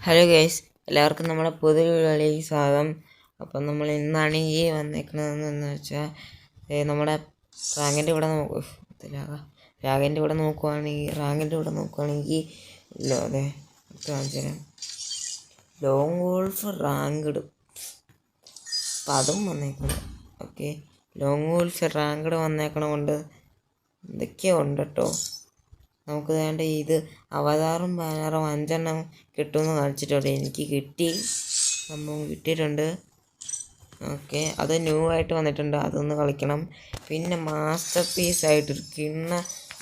Hello guys എല്ലാവർക്കും നമ്മുടെ പുതിയ വീഡിയോയിലേക്ക് സ്വാഗതം. അപ്പം നമ്മൾ ഇന്നാണെങ്കിൽ വന്നേക്കുന്നതെന്ന് വെച്ചാൽ നമ്മുടെ റാങ്കിന്റെ ഇവിടെ രാഗിന്റെ ഇവിടെ നോക്കുവാണെങ്കിൽ റാങ്കിന്റെ ഇവിടെ നോക്കുവാണെങ്കിൽ അതെ അടുത്ത് കാണിച്ചു തരാം ലോങ് വോൾഫ് റാങ്ക്ഡ് അപ്പം അതും വന്നേക്കണം ഓക്കെ ലോങ് ഗോൾഫ് റാങ്ക്ഡ് വന്നേക്കണ കൊണ്ട് എന്തൊക്കെയോ ഉണ്ട് കേട്ടോ. നമുക്ക് വേണ്ട ഇത് അവതാറും ബാനറും അഞ്ചെണ്ണം കിട്ടുമെന്ന് കാണിച്ചിട്ടുണ്ട്. എനിക്ക് കിട്ടി. സംഭവം കിട്ടിയിട്ടുണ്ട്. ഓക്കെ. അത് ന്യൂ ആയിട്ട് വന്നിട്ടുണ്ട്. അതൊന്ന് കളിക്കണം. പിന്നെ മാസ്റ്റർ പീസ് ആയിട്ട് ഒരു കിണ്ണ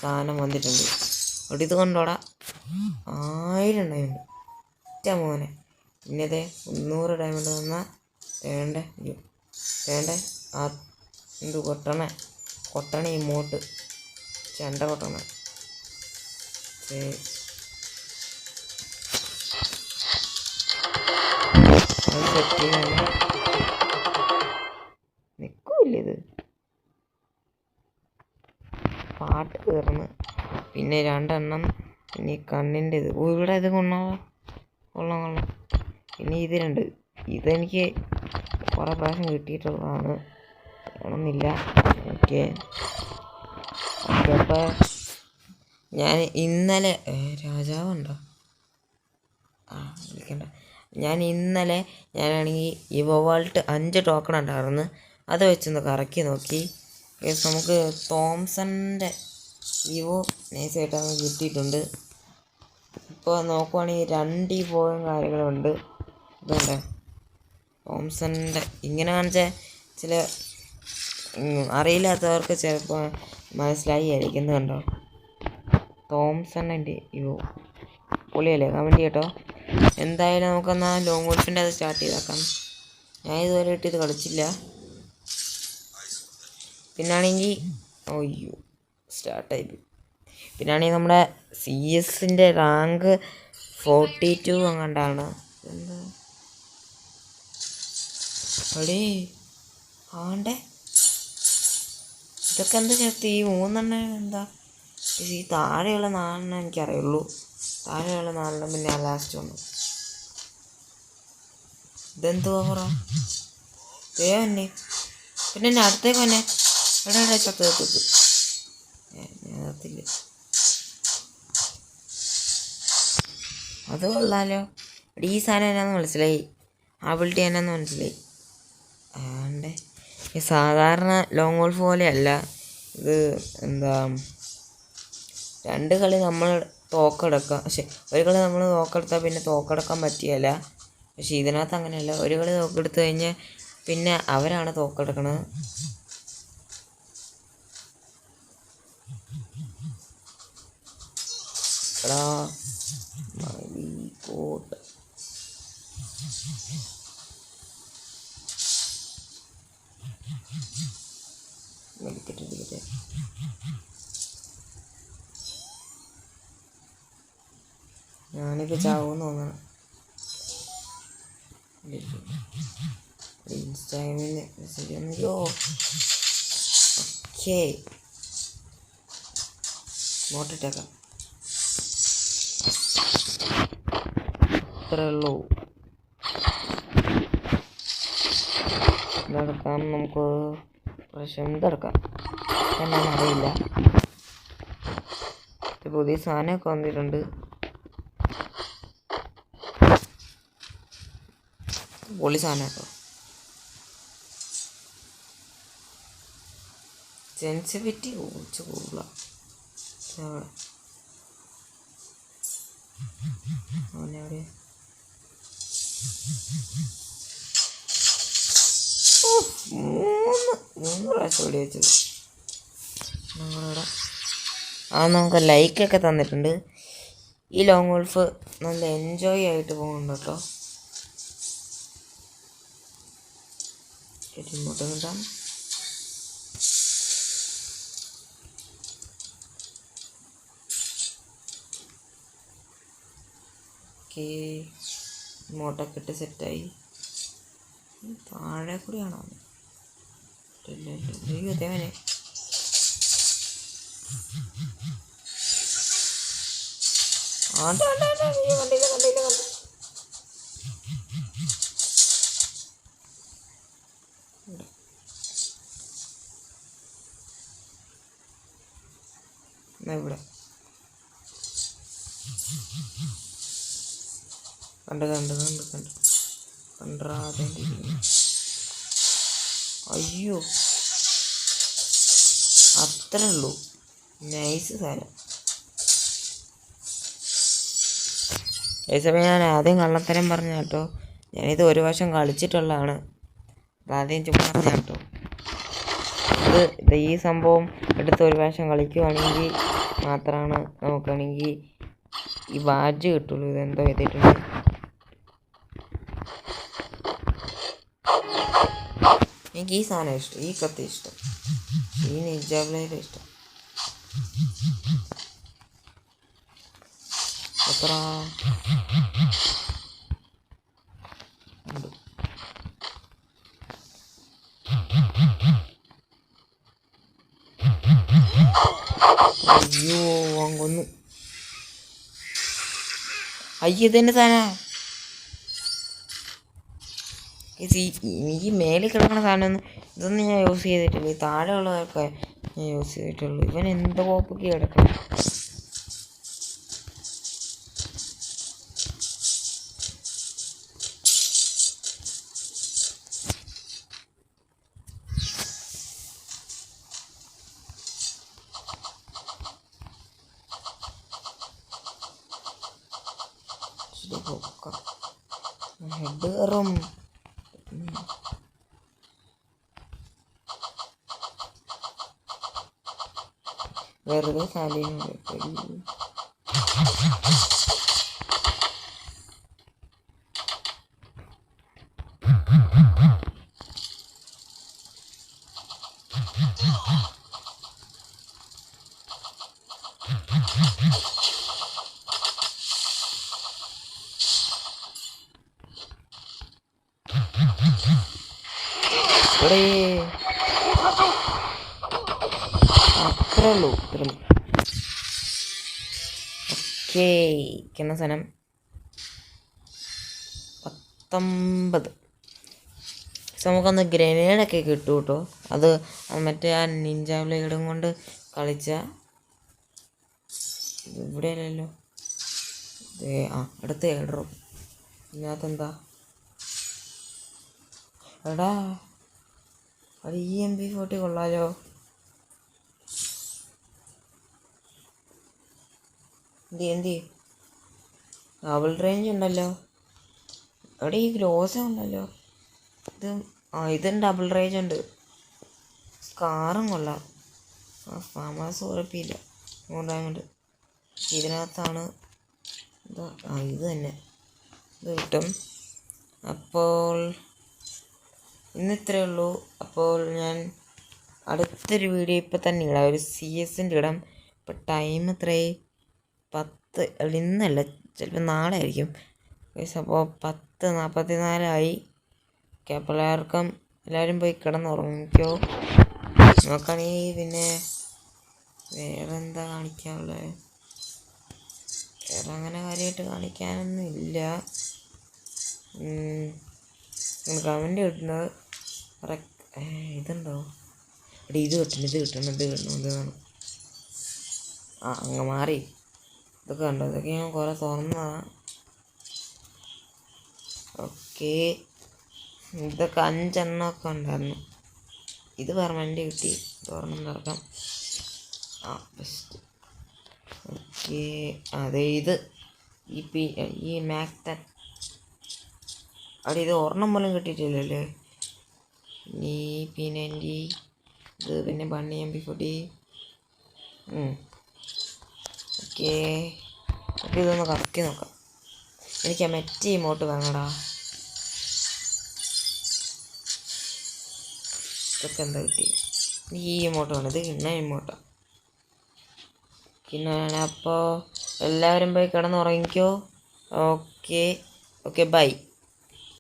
സാധനം വന്നിട്ടുണ്ട്. അവിടെ ഇത് കൊണ്ടോടാ. ആയിരം ഡയമണ്ട് ഒറ്റ മോനെ. പിന്നെ അതെ മുന്നൂറ് ഡയമണ്ട് തന്നാൽ വേണ്ട വേണ്ട ആ എന്ത് കൊട്ടണേ. കൊട്ടണേ ഇമോട്ട് ചെണ്ട കൊട്ടണ. ഇത്? പാട്ട് കയറുന്നു പിന്നെ രണ്ടെണ്ണം പിന്നെ കണ്ണിന്റെ ഇത്. ഇവിടെ ഇത് കൊള്ളാം. കൊള്ളാം കൊള്ളാം. പിന്നെ ഇത് രണ്ട്. ഇതെനിക്ക് കുറേ പ്രാവശ്യം കിട്ടിയിട്ടുള്ളതാണ്. വേണമെന്നില്ല. ഓക്കെ. അപ്പോൾ ഞാൻ ഇന്നലെ രാജാവുണ്ടോ? ആ വിളിക്കണ്ട ഞാൻ ഇന്നലെ ഞാനാണെങ്കിൽ ഈ വോൾട്ട് അഞ്ച് ടോക്കൺ ഉണ്ടായിരുന്നു. അത് വെച്ചൊന്ന് കറക്കി നോക്കി. നമുക്ക് തോംസണിന്റെ ഇവോ നേസായിട്ട് അങ്ങ് കിട്ടിയിട്ടുണ്ട്. ഇപ്പോൾ നോക്കുവാണെങ്കിൽ രണ്ട് ഇവോയും കാര്യങ്ങളുണ്ട്. ഇതുണ്ട്. തോംസണിന്റെ ഇങ്ങനെ കാണിച്ച ചില അറിയില്ലാത്തവർക്ക് ചിലപ്പോൾ മനസ്സിലായി ആയിരിക്കുന്നത് കണ്ടോ തോംസണിന്റെ യോ പൊളിയല്ലേ കമന്റ് കേട്ടോ. എന്തായാലും നമുക്കെന്നാൽ ലോങ് വോൾഫിന്റെ അത് സ്റ്റാർട്ട് ചെയ്താക്കാം. ഞാൻ ഇതുവരെ ഇട്ട് ഇത് കളിച്ചില്ല. പിന്നാണെങ്കിൽ അയ്യോ സ്റ്റാർട്ടായി പിന്നാണെങ്കിൽ നമ്മുടെ സി എസിന്റെ റാങ്ക് ഫോർട്ടി ടു അങ്ങാണ്ടാണ് എന്താ? ആണ്ടേ. ഇതൊക്കെ എന്താ ചേർത്ത്? ഈ മൂന്നെണ്ണം എന്താ? ഈ താഴെയുള്ള നാലെണ്ണം എനിക്കറിയുള്ളൂ. താഴെയുള്ള നാലെണ്ണം പിന്നെ ലാസ്റ്റ് വന്നു ഇതെന്തുവാ പറ? ദേ തന്നെ പിന്നെ എന്നെ അടുത്തേക്ക് തന്നെ എവിടെ എവിടെ ചത്ത് തീർത്തത് ഞാൻ അത് കൊള്ളാലോ. ഈ സാധനം എന്നാന്ന് മനസ്സിലായി? ആ ബിൽട്ടി എന്നാന്ന് മനസ്സിലായി. ഈ സാധാരണ ലോങ് ഓൾഫ് പോലെയല്ല. ഇത് എന്താ രണ്ട് കളി നമ്മൾ തോക്കെടുക്കാം. പക്ഷെ ഒരു കളി നമ്മൾ തോക്കെടുത്താൽ പിന്നെ തോക്കെടുക്കാൻ പറ്റിയല്ല പക്ഷെ ഇതിനകത്ത് അങ്ങനെയല്ല. ഒരു കളി തോക്കെടുത്തു കഴിഞ്ഞാൽ പിന്നെ അവരാണ് തോക്കെടുക്കണത് എടാ ഞാനിപ്പോൾ ചാവുമെന്ന് തോന്നണം. ഇൻസ്റ്റാഗ്രാമിൽ നോട്ടിട്ടേക്കാം ഇത്രേ ഉള്ളൂ. ഇതെടുക്കാം. നമുക്ക് പ്രശ്നം ഇതെടുക്കാം ഇത് പുതിയ സാധനമൊക്കെ വന്നിട്ടുണ്ട്. പൊളി സാധനം കേട്ടോ. സെൻസിറ്റിവിറ്റി കുറച്ച് കൂടുതലാണ് മൂന്ന് മൂന്ന് പ്രാവശ്യം വെടി വെച്ചത്. നമ്മളിവിടെ. ആ നമുക്ക് ലൈക്കൊക്കെ തന്നിട്ടുണ്ട്. ഈ ലോങ് ഗോൾഫ് നല്ല എൻജോയ് ആയിട്ട് പോകുന്നുണ്ട് കേട്ടോ. ഇങ്ങോട്ട് കിട്ടാം ഓക്കെ. ഇങ്ങോട്ടൊക്കെ ഇട്ട് സെറ്റായി താഴെ കൂടിയാണോ. അയ്യോ ദേവനെ ആണ്ട് ആണ്ട് ആണ്ട് അയ്യോ, കണ്ടില്ല കണ്ടില്ല കണ്ടില്ല എന്നാ ഇവിടെ. കണ്ട് കണ്ട് കണ്ട് കണ്ട്. കണ്ടാതെ അയ്യോ. അത്രേ ഉള്ളൂ. നൈസ് സാധനം. അതേസമയം ഞാൻ ആദ്യം കള്ളത്തരം പറഞ്ഞ കേട്ടോ. ഞാനിത് ഒരു വർഷം കളിച്ചിട്ടുള്ളതാണ്. ആദ്യം ചുമ്മാ കേട്ടോ. ഇത് ഈ സംഭവം എടുത്ത് ഒരു പ്രാവശ്യം കളിക്കുവാണെങ്കിൽ മാത്രമാണ് നമുക്കാണെങ്കിൽ ഈ ബാഡ്ജ് കിട്ടുള്ളൂ ഇതെന്തോ ചെയ്തിട്ടുണ്ട് എനിക്ക് ഈ സാധനം ഇഷ്ടം ഈ കത്തി ഇഷ്ടം ഈ നിജാബ്ലയുടെ ഇഷ്ടം എത്ര അയ്യോ അങ്ങൊന്നു. അയ്യോ ഇതെന്നെ സാധന. ഈ മേലെ കിടക്കുന്ന സാധനം ഇതൊന്നും ഞാൻ യൂസ് ചെയ്തിട്ടില്ല. ഈ താഴെ ഉള്ളതൊക്കെ ഞാൻ യൂസ് ചെയ്തിട്ടുള്ളൂ. ഇവൻ എന്ത് കോപ്പൊക്കെ കിടക്കണം? ഇച്ചിരി പൊക്കം ഹെഡ് കയറും വെറുതെ സാലിന് അത്രേ ഉള്ളൂ ഓക്കേ ഇരിക്കുന്ന സാധനം. പത്തൊമ്പത്. പക്ഷെ നമുക്കൊന്ന് ഗ്രനേഡൊക്കെ കിട്ടും കേട്ടോ. അത് മറ്റേ ആ നിഞ്ച കൊണ്ട് കളിച്ച ഇവിടെ അല്ലല്ലോ ആ അടുത്ത ഇതിനകത്ത് എന്താ? എടാ. അത് ഇ എം പി ഫോർട്ടി കൊള്ളാലോ? എന്തി എന്തി? ഡബിൾ റേഞ്ച് ഉണ്ടല്ലോ. അവിടെ ഈ ഗ്ലോസ് ഉണ്ടല്ലോ ഇത് ആ ഇതും ഡബിൾ റേഞ്ച് ഉണ്ട്. സ്കാറും കൊള്ളാം. ആ ഫാമസ് കുഴപ്പമില്ല ഡയമണ്ട് ഇതിനകത്താണ്. ഇതാ ആ ഇത് തന്നെ. ഇത് കിട്ടും. അപ്പോൾ ഇന്ന് ഇത്രയേ ഉള്ളൂ. അപ്പോൾ ഞാൻ അടുത്തൊരു വീഡിയോ ഇപ്പം തന്നെ ഇടാം. ഒരു സി എസിന്റെ ഇടാം. ഇപ്പം ടൈം എത്രയായി പത്ത്. ഇന്നല്ല. ചിലപ്പോൾ നാളെ ആയിരിക്കും. അപ്പോൾ പത്ത് നാൽപ്പത്തി നാലായി ഓക്കെ അപ്പോൾ എല്ലാവർക്കും എല്ലാവരും പോയി കിടന്നുറങ്ങിക്കോ. നോക്കുകയാണെങ്കിൽ പിന്നെ വേറെ എന്താ കാണിക്കാനുള്ളത് വേറെ അങ്ങനെ കാര്യമായിട്ട് കാണിക്കാനൊന്നും ഇല്ല. കമന്റ് കിട്ടുന്നത് കറക്റ്റ് ഇതുണ്ടോ? എടി ഇത് കിട്ടണം ഇത് കിട്ടണം ഇത് കിട്ടണം ഇത് വേണം. ആ അങ്ങ് മാറി. ഇതൊക്കെ കണ്ടോ? ഇതൊക്കെ ഞാൻ കുറേ തുറന്നതാണ് ഓക്കെ. ഇതൊക്കെ അഞ്ചെണ്ണമൊക്കെ ഉണ്ടായിരുന്നു. ഇത് പെർമനന്റ് കിട്ടി. തുറന്നു നടക്കാം. ആ ബെസ്റ്റ് ഓക്കെ. അതെ ഇത്. ഈ പി ഈ മാക്ടൻ. അവിടെ ഇത് ഒരെണ്ണം പോലും കിട്ടിയിട്ടില്ലല്ലേ? പി നയന്റി ഇത് പിന്നെ ബണ്ണി എം പി ഫോർട്ടി ഓക്കെ. അപ്പോൾ ഇതൊന്ന് നോക്കാം. എനിക്ക് ആ ഇമോട്ട് വേണടാ ഇതൊക്കെ കിട്ടി? ഈ ഇമോട്ട് വേണം ഇത് കിണ്ണ അപ്പോൾ എല്ലാവരും പോയി കിടന്നുറങ്ങിക്കോ. ഓക്കെ. Okay bye.